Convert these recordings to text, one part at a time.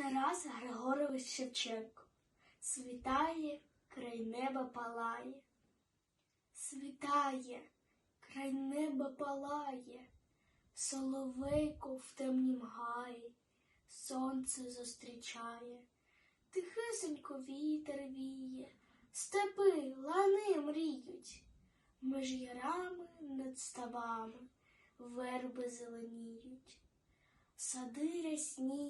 Тарас Григорович Шевченко. Світає, край неба палає. Світає, край неба палає, Соловейко в темнім гаї, сонце зустрічає, тихесенько вітер віє, степи, лани мріють, між ярами над ставами верби зеленіють. Сади рясні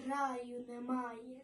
краю немає.